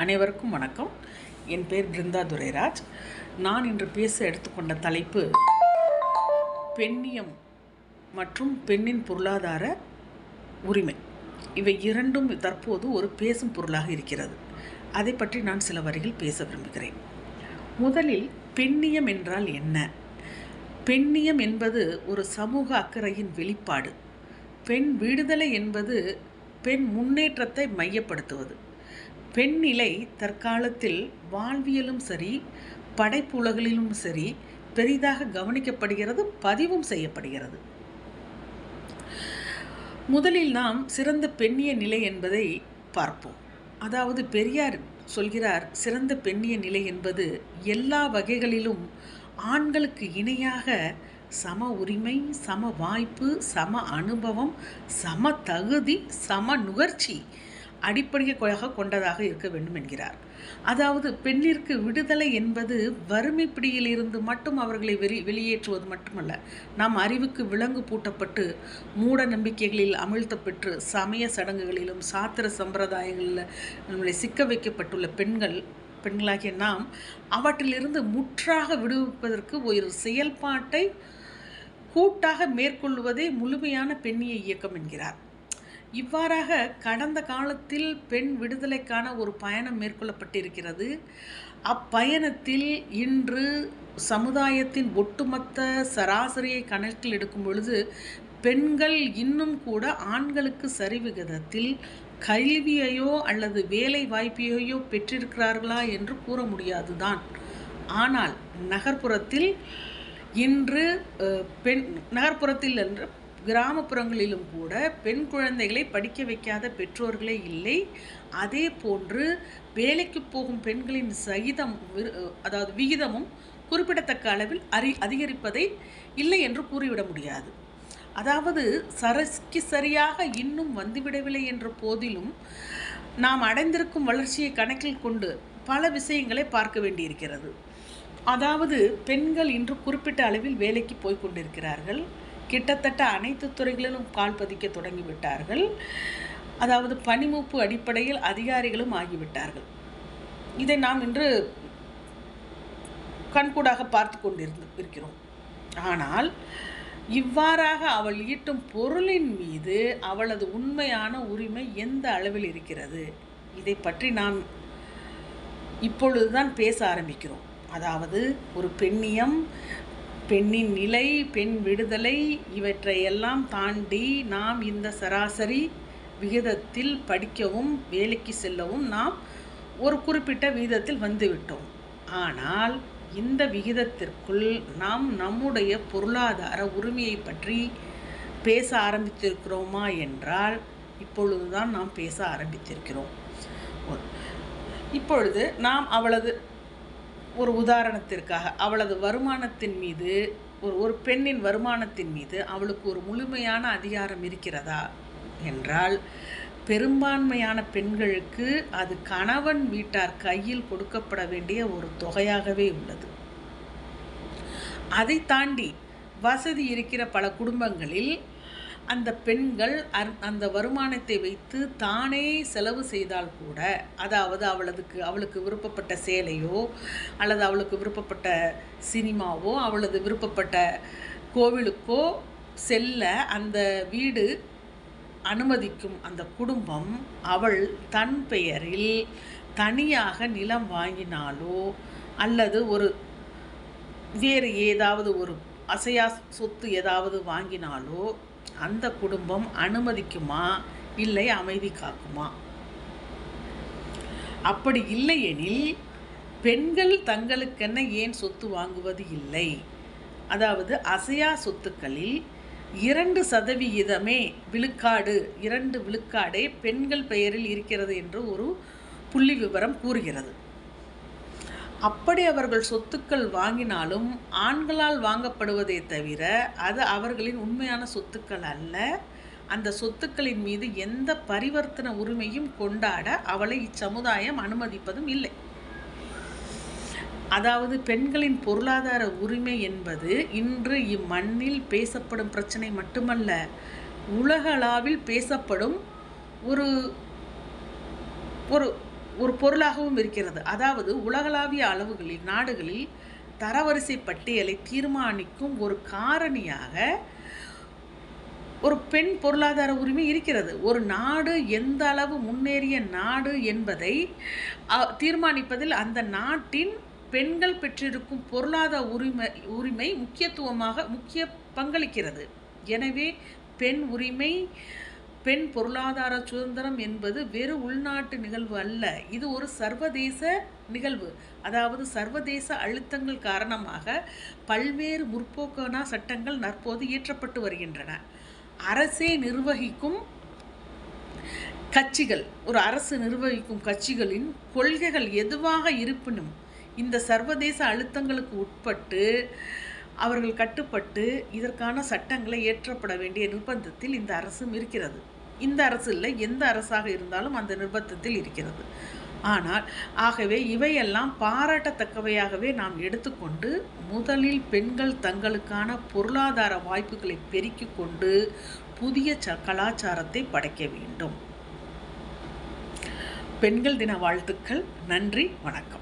அனைவருக்கும் வணக்கம். என் பேர் பிருந்தா துரைராஜ். நான் இன்று பேச எடுத்துக்கொண்ட தலைப்பு பெண்ணியம் மற்றும் பெண்ணின் பொருளாதார உரிமை. இவை இரண்டும் தற்போது ஒரு பேசும் பொருளாக இருக்கிறது. அதை பற்றி நான் சில வரிகள் பேச விரும்புகிறேன். முதலில் பெண்ணியம் என்றால் என்ன? பெண்ணியம் என்பது ஒரு சமூக அக்கறையின் வெளிப்பாடு. பெண் விடுதலை என்பது பெண் முன்னேற்றத்தை மையப்படுத்துவது. பெண் நிலை தற்காலத்தில் வாழ்வியலும் சரி படைப்புலகிலும் சரி பெரிதாக கவனிக்கப்படுகிறது பதிவும் செய்யப்படுகிறது. முதலில் நாம் சிறந்த பெண்ணிய நிலை என்பதை பார்ப்போம். அதாவது பெரியார் சொல்கிறார் சிறந்த பெண்ணிய நிலை என்பது எல்லா வகைகளிலும் ஆண்களுக்கு இணையாக சம உரிமை சம வாய்ப்பு சம அனுபவம் சம தகுதி சம நுகர்ச்சி அடிப்படையாக கொண்டதாக இருக்க வேண்டும் என்கிறார். அதாவது பெண்ணிற்கு விடுதலை என்பது வறுமை பிடியிலிருந்து மட்டும் அவர்களை வெளி வெளியேற்றுவது மட்டுமல்ல நாம் அறிவுக்கு விலங்கு பூட்டப்பட்டு மூட நம்பிக்கைகளில் அமிழ்த்தப்பெற்று சமய சடங்குகளிலும் சாத்திர சம்பிரதாயங்களில் நம்மளை சிக்க வைக்கப்பட்டுள்ள பெண்கள் பெண்களாகிய நாம் அவற்றிலிருந்து முற்றாக விடுவிப்பதற்கு ஒரு செயல்பாட்டை கூட்டாக மேற்கொள்வதே முழுமையான பெண்ணிய இயக்கம் என்கிறார். இவ்வாறாக கடந்த காலத்தில் பெண் விடுதலைக்கான ஒரு பயணம் மேற்கொள்ளப்பட்டிருக்கிறது. அப்பயணத்தில் இன்று சமுதாயத்தின் ஒட்டுமொத்த சராசரியை கணக்கில் எடுக்கும் பொழுது பெண்கள் இன்னும் கூட ஆண்களுக்கு சரிவிகிதத்தில் கல்வியையோ அல்லது வேலை வாய்ப்பையோ பெற்றிருக்கிறார்களா என்று கூற முடியாதுதான். ஆனால் நகர்ப்புறத்தில் இன்று பெண் நகர்ப்புறத்தில் என்று கிராமப்புறங்களிலும் கூட பெண் குழந்தைகளை படிக்க வைக்காத பெற்றோர்களே இல்லை. அதே போன்று வேலைக்கு போகும் பெண்களின் சகிதம் அதாவது விகிதமும் குறிப்பிடத்தக்க அளவில் அறி அதிகரிப்பதை இல்லை என்று கூறிவிட முடியாது. அதாவது சரஸ்க்கு சரியாக இன்னும் வந்துவிடவில்லை என்ற போதிலும் நாம் அடைந்திருக்கும் வளர்ச்சியை கணக்கில் கொண்டு பல விஷயங்களை பார்க்க வேண்டியிருக்கிறது. அதாவது பெண்கள் இன்று குறிப்பிட்ட அளவில் வேலைக்கு போய் கொண்டிருக்கிறார்கள். கிட்டத்தட்ட அனைத்து துறைகளிலும் கால் பதிக்க தொடங்கிவிட்டார்கள். அதாவது பனிமூப்பு அடிப்படையில் அதிகாரிகளும் ஆகிவிட்டார்கள். இதை நாம் இன்று கண்கூடாக பார்த்து கொண்டிருந்து இருக்கிறோம். ஆனால் இவ்வாறாக அவள் ஈட்டும் பொருளின் மீது அவளது உண்மையான உரிமை எந்த அளவில் இருக்கிறது? இதை பற்றி நாம் இப்பொழுதுதான் பேச ஆரம்பிக்கிறோம். அதாவது ஒரு பெண்ணியம் பெண்ணின் நிலை பெண் விடுதலை இவற்றையெல்லாம் தாண்டி நாம் இந்த சராசரி விகிதத்தில் படிக்கவும் வேலைக்கு செல்லவும் நாம் ஒரு குறிப்பிட்ட விகிதத்தில் வந்துவிட்டோம். ஆனால் இந்த விகிதத்திற்குள் நாம் நம்முடைய பொருளாதார உரிமையை பற்றி பேச ஆரம்பித்திருக்கிறோமா என்றால் இப்பொழுதுதான் நாம் பேச ஆரம்பித்திருக்கிறோம். இப்பொழுது நாம் அவளது ஒரு உதாரணத்திற்காக அவளது வருமானத்தின் மீது ஒரு ஒரு பெண்ணின் வருமானத்தின் மீது அவளுக்கு ஒரு முழுமையான அதிகாரம் இருக்கிறதா? என்றால் பெரும்பான்மையான பெண்களுக்கு அது கணவன் வீட்டார் கையில் கொடுக்கப்பட வேண்டிய ஒரு தொகையாகவே உள்ளது. அதை தாண்டி வசதி இருக்கிற பல குடும்பங்களில் அந்த பெண்கள் அந்த வருமானத்தை வைத்து தானே செலவு செய்தால் கூட அதாவது அவளதுக்கு அவளுக்கு விருப்பப்பட்ட சேலையோ அல்லது அவளுக்கு விருப்பப்பட்ட சினிமாவோ அவளது விருப்பப்பட்ட கோவிலுக்கோ செல்ல அந்த வீடு அனுமதிக்கும் அந்த குடும்பம் அவள் தன் பெயரில் தனியாக நிலம் வாங்கினாலோ அல்லது ஒரு வேறு ஏதாவது ஒரு அசையா சொத்து ஏதாவது வாங்கினாலோ அந்த குடும்பம் அனுமதிக்குமா? இல்லை அமைதி காக்குமா? அப்படி இல்லையெனில் பெண்கள் தங்களுக்கென்ன ஏன் சொத்து வாங்குவது இல்லை? அதாவது அசையா சொத்துக்களில் இரண்டு சதவிகிதமே விழுக்காடு இரண்டு விழுக்காடே பெண்கள் பெயரில் இருக்கிறது என்று ஒரு புள்ளி விவரம் கூறுகிறது. அப்படி அவர்கள் சொத்துக்கள் வாங்கினாலும் ஆண்களால் வாங்கப்படுவதே தவிர அது அவர்களின் உண்மையான சொத்துக்கள் அல்ல. அந்த சொத்துக்களின் மீது எந்த பரிவர்த்தன உரிமையும் கொண்டாட அவளை இச்சமுதாயம் அனுமதிப்பதும் இல்லை. அதாவது பெண்களின் பொருளாதார உரிமை என்பது இன்று இம்மண்ணில் பேசப்படும் பிரச்சனை மட்டுமல்ல உலகளாவில் பேசப்படும் ஒரு ஒரு ஒரு பொருளாகவும் இருக்கிறது. அதாவது உலகளாவிய அளவுகளில் நாடுகளில் தரவரிசை பட்டியலை தீர்மானிக்கும் ஒரு காரணியாக ஒரு பெண் பொருளாதார உரிமை இருக்கிறது. ஒரு நாடு எந்த அளவு முன்னேறிய நாடு என்பதை தீர்மானிப்பதில் அந்த நாட்டின் பெண்கள் பெற்றிருக்கும் பொருளாதார உரிமை உரிமை முக்கியத்துவமாக முக்கிய பங்களிக்கிறது. எனவே பெண் உரிமை பெண் பொருளாதார சுதந்திரம் என்பது வெறு உள்நாட்டு நிகழ்வு அல்ல. இது ஒரு சர்வதேச நிகழ்வு. அதாவது சர்வதேச அழுத்தங்கள் காரணமாக பல்வேறு முற்போக்கான சட்டங்கள் தற்போது இயற்றப்பட்டு வருகின்றன. அரசே நிர்வகிக்கும் கட்சிகள் ஒரு அரசு நிர்வகிக்கும் கட்சிகளின் கொள்கைகள் எதுவாக இருப்பினும் இந்த சர்வதேச அழுத்தங்களுக்கு உட்பட்டு அவர்கள் கட்டுப்பட்டு இதற்கான சட்டங்களை ஏற்றப்பட வேண்டிய நிர்பந்தத்தில் இந்த அரசும் இருக்கிறது. இந்த அரசு இல்லை எந்த அரசாக இருந்தாலும் அந்த நிர்பந்தத்தில் இருக்கிறது. ஆனால் ஆகவே இவையெல்லாம் பாராட்டத்தக்கவையாகவே நாம் எடுத்துக்கொண்டு முதலில் பெண்கள் தங்களுக்கான பொருளாதார வாய்ப்புகளை பெருக்கிக் கொண்டு புதிய ச கலாச்சாரத்தை படைக்க வேண்டும். பெண்கள் தின வாழ்த்துக்கள். நன்றி. வணக்கம்.